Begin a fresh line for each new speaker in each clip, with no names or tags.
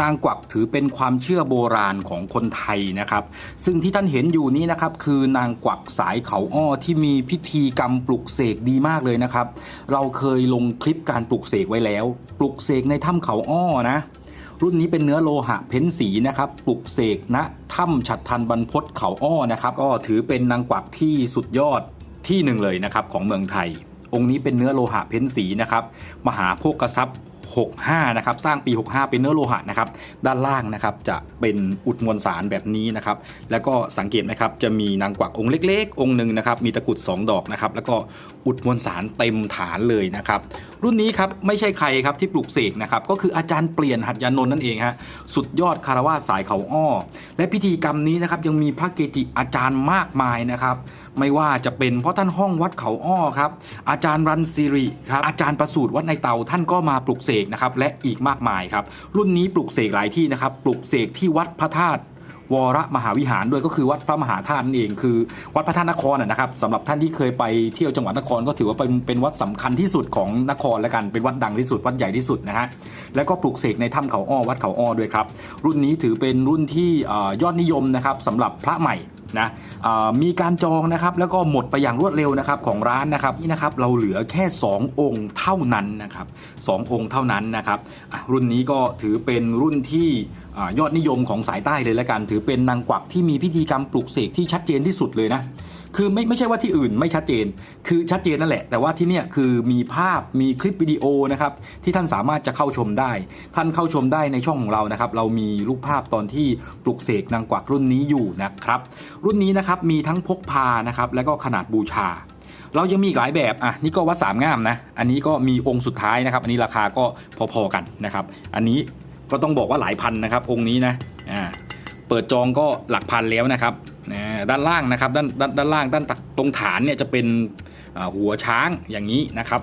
นางกวักถือเป็นความเชื่อโบราณของคนไทยนะครับ ซึ่งที่ท่านเห็นอยู่นี้นะครับ คือนางกวักสายเขาอ้อที่มีพิธีกรรมปลุกเสกดีมากเลยนะครับ เราเคยลงคลิปการปลุกเสกไว้แล้ว ปลุกเสกในถ้ำเขาอ้อนะ รุ่นนี้เป็นเนื้อโลหะเพ้นสีนะครับ ปลุกเสกณถ้ำฉัดทันบรรพตเขาอ้อนะครับ ก็ถือเป็นนางกวักที่สุดยอดที่หนึ่งเลยนะครับของเมืองไทย องค์นี้เป็นเนื้อโลหะเพ้นสีนะครับ มหาโภคทรัพย์ 65 นะครับ สร้างปี 65 เป็นเนื้อโลหะนะครับ ด้านล่างนะครับจะเป็นอุดมวลสารแบบนี้นะครับ แล้วก็สังเกตไหมครับ จะมีนางกวักองค์เล็ก ๆ องค์หนึ่งนะครับ มีตะกุด 2 ดอกนะครับ แล้วก็อุดมวลสารเต็มฐานเลยนะครับ รุ่นนี้ครับไม่ใช่ใครครับที่ปลูกเสกนะครับ ก็คืออาจารย์เปลี่ยนหัตยานนท์นั่นเองฮะ สุดยอดคารวาสายเขาอ้อ และพิธีกรรมนี้นะครับยังมีพระเกจิอาจารย์มากมายนะครับ ไม่ว่าจะเป็นเพ่อท่านห้องวัดเขาอ้อครับ อาจารย์รันซิริครับ อาจารย์ประสูตรวัดในเตาท่านก็มาปลุกเสกนะครับ และอีกมากมายครับ รุ่นนี้ปลุกเสกหลายที่นะครับ ปลุกเสกที่วัดพระธาตุวรมหาวิหารด้วยก็คือวัดพระมหาธาตุนั่นเองคือ วัดพระธาตุนครนะครับสำหรับท่านที่เคยไปเที่ยวจังหวัดนครก็ถือว่าเป็นเป็นวัดสำคัญที่สุดของนครและกันเป็นวัดดังที่สุดวัดใหญ่ที่สุดนะฮะแล้วก็ปลูกเสกในถ้ำเขาอ้อวัดเขาอ้อด้วยครับ รุ่นนี้ถือเป็นรุ่นที่ออยอดนิยมนะครับสำหรับพระใหม่ นะมีการจองนะครับแล้วก็หมดไปอย่างรวดเร็วนะครับของร้านนะครับนี่นะครับเราเหลือแค่ 2 องค์เท่านั้นนะครับสององค์เท่านั้นนะครับรุ่นนี้ก็ถือเป็นรุ่นที่อยอดนิยมของสายใต้เลยละกัน ถือเป็นนางกวักที่มีพิธีกรรมปลุกเสกที่ชัดเจนที่สุดเลยนะ คือไม่ไม่ใช่ว่าที่อื่นไม่ชัดเจน คือชัดเจนนั่นแหละ แต่ว่าที่เนี่ยคือมีภาพมีคลิปวิดีโอนะครับที่ท่านสามารถจะเข้าชมได้ ท่านเข้าชมได้ในช่องของเรานะครับเรามีรูปภาพตอนที่ปลุกเสกนางกวักรุ่นนี้อยู่นะครับรุ่นนี้นะครับมีทั้งพกพานะครับแล้วก็ขนาดบูชาเรายังมีหลายแบบ อะ นี่ก็วัดสามงามนะ อันนี้ก็มีองค์สุดท้ายนะครับ อันนี้ราคาก็พอๆกันนะครับ อันนี้ก็ต้องบอกว่าหลายพันนะครับ องค์นี้นะ อ่า เปิดจองก็หลักพันแล้วนะครับ ด้านล่างนะครับด้านด้านด้านล่างด้านตักตรงฐานเนี่ยจะเป็นหัวช้างอย่างนี้นะครับ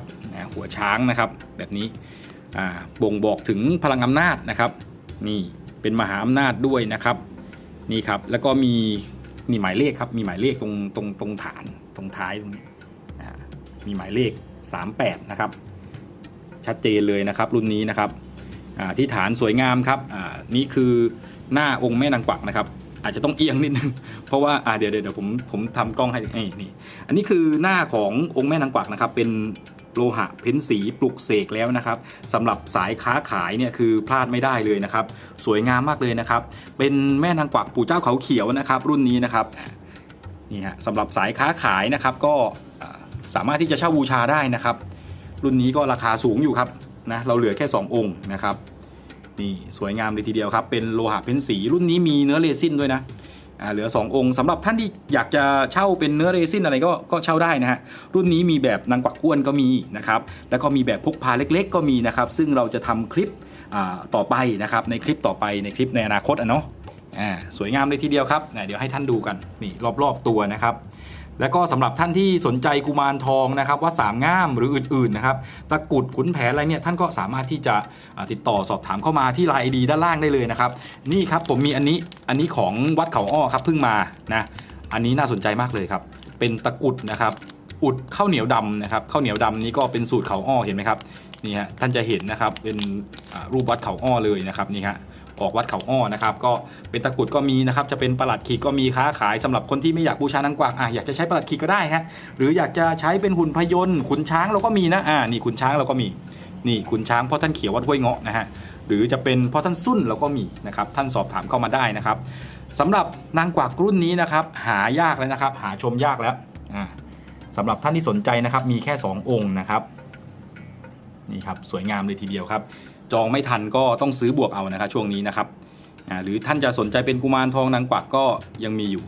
หัวช้างนะครับแบบนี้บ่งบอกถึงพลังอำนาจนะครับนี่เป็นมหาอำนาจด้วยนะครับนี่ครับแล้วก็มีมีหมายเลขครับมีหมายเลขตรงตรงตรงฐานตรงท้ายตรงนี้มีหมายเลข 38นะครับชัดเจนเลยนะครับรุ่นนี้นะครับที่ฐานสวยงามครับนี่คือหน้าองค์แม่นางกวักนะครับ อาจจะต้องเอียงนิดนึง เพราะว่าอ่าเดี๋ยวเดี๋ยวผมผมทำกล้องให้นี่นี่อันนี้คือหน้าขององค์แม่นางกวักนะครับ เป็นโลหะเพ้นสีปลุกเสกแล้วนะครับสำหรับสายค้าขายเนี่ยคือพลาดไม่ได้เลยนะครับ สวยงามมากเลยนะครับ เป็นแม่นางกวักปู่เจ้าเขาเขียวนะครับ รุ่นนี้นะครับนี่ฮะสำหรับสายค้าขายนะครับ ก็สามารถที่จะเช่าบูชาได้นะครับ รุ่นนี้ก็ราคาสูงอยู่ครับนะเราเหลือแค่ 2 องค์นะครับ นี่สวยงามเลยทีเดียวครับ เป็นโลหะเพ้นสี รุ่นนี้มีเนื้อเรซินด้วยนะเหลือ 2 องค์สำหรับท่านที่อยากจะเช่าเป็นเนื้อเรซินอะไรก็ก็เช่าได้นะฮะรุ่นนี้มีแบบนางกวักอ้วนก็มีนะครับแล้วก็มีแบบพกพาเล็กๆ ก็มีนะครับซึ่งเราจะทำคลิปต่อไปนะครับในคลิปต่อไปในคลิปในอนาคตอะเนาะสวยงามเลยทีเดียวครับเดี๋ยวให้ท่านดูกันนี่รอบๆตัวนะครับ แล้วก็สำหรับท่านที่สนใจกุมารทองนะครับวัดสามง่ามหรืออื่นๆนะครับตะกุดขุนแผนอะไรเนี่ยท่านก็สามารถที่จะติดต่อสอบถามเข้ามาที่ไลน์ดีด้านล่างได้เลยนะครับนี่ครับผมมีอันนี้อันนี้ของวัดเขาอ้อครับเพิ่งมานะอันนี้น่าสนใจมากเลยครับเป็นตะกุดนะครับอุดข้าวเหนียวดำนะครับข้าวเหนียวดำนี้ก็เป็นสูตรเขาอ้อเห็นไหมครับนี่ฮะท่านจะเห็นนะครับเป็นรูปวัดเขาอ้อเลยนะครับนี่ฮะ ออกวัดเขาอ้อนะครับก็เป็นตะกรุดก็มีนะครับจะเป็นประหลัดขีดก็มีค้าขายสำหรับคนที่ไม่อยากบูชานางกวักอะอยากจะใช้ประหลัดขีดก็ได้ฮะหรืออยากจะใช้เป็นหุ่นพยนต์ขุนช้างเราก็มีนะอ่านี่ขุนช้างเราก็มีนี่ขุนช้างพ่อท่านเขียววัดห้วยเงาะนะฮะหรือจะเป็นพ่อท่านสุ่นเราก็มีนะครับท่านสอบถามเข้ามาได้นะครับสำหรับนางกวักรุ่นนี้นะครับหายากแล้วนะครับ หาชมยากแล้วอ่าสำหรับท่านที่สนใจนะครับมีแค่ 2 องค์นะครับ นี่ครับสวยงามเลยทีเดียวครับ จองไม่ทันก็ต้องซื้อบวกเอานะครับช่วงนี้นะครับหรือท่านจะสนใจเป็นกุมารทองนางกวักก็ยังมีอยู่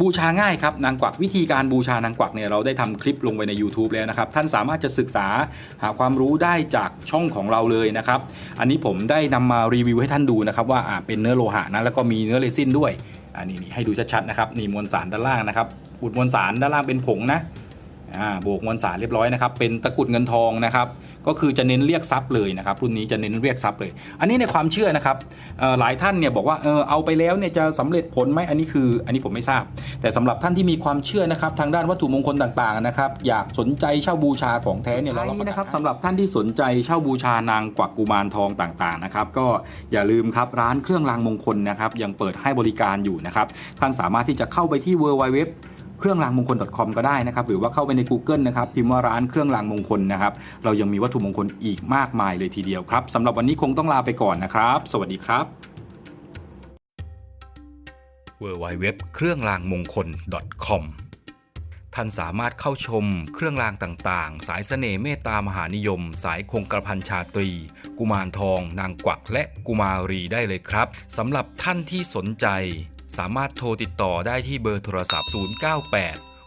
บูชาง่ายครับนางกวักวิธีการบูชานางกวักเนี่ยเราได้ทำคลิปลงไว้ใน YouTube แล้วนะครับ ท่านสามารถจะศึกษาหาความรู้ได้จากช่องของเราเลยนะครับ อันนี้ผมได้นำมารีวิวให้ท่านดูนะครับว่าเป็นเนื้อโลหะนะแล้วก็มีเนื้อเรซินด้วยอันนี้ให้ดูชัดๆนะครับนี่มวลสารด้านล่างนะครับบุดมวลสารด้านล่างเป็นผงนะโบกมวลสารเรียบร้อยนะครับเป็นตะกุดเงินทองนะครับ ก็คือจะเน้นเรียกทรัพย์เลยนะครับรุ่นนี้จะเน้นเรียกทรัพย์เลย อันนี้ในความเชื่อนะครับเอ่อหลายท่านเนี่ยบอกว่าเออเอาไปแล้วเนี่ยจะสำเร็จผลไหมอันนี้คืออันนี้ผมไม่ทราบ แต่สำหรับท่านที่มีความเชื่อนะครับทางด้านวัตถุมงคลต่างๆนะครับอยากสนใจเช่าบูชาของแท้เนี่ยเรารับประกันนะครับสำหรับท่านที่สนใจเช่าบูชานางกวักกุมารทองต่างๆนะครับก็อย่าลืมครับร้านเครื่องรางมงคลนะครับยังเปิดให้บริการอยู่นะครับท่านสามารถที่จะเข้าไปที่ w w w เครื่องรางมงคล .com ก็ได้นะครับ หรือว่าเข้าไปใน Google นะครับพิมพ์ว่าร้านเครื่องรางมงคลนะครับ เรายังมีวัตถุมงคลอีกมากมายเลยทีเดียวครับสำหรับวันนี้คงต้องลาไปก่อนนะครับ สวัสดีครับ w w w เครื่องรางมงคล .com ท่านสามารถเข้าชมเครื่องรางต่างๆ สายเสน่ห์เมตตามหานิยม สายคงกระพันชาตรี กุมารทอง นางกวักและกุมารีได้เลยครับสำหรับท่านที่สนใจ สามารถโทรติดต่อได้ที่เบอร์โทรศัพท์ 098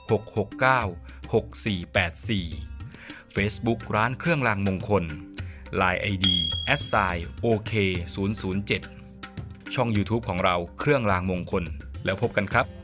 669 6484 Facebook ร้านเครื่องรางมงคล Line ID s i OK 007ช่อง YouTube ของเราเครื่องรางมงคล แล้วพบกันครับ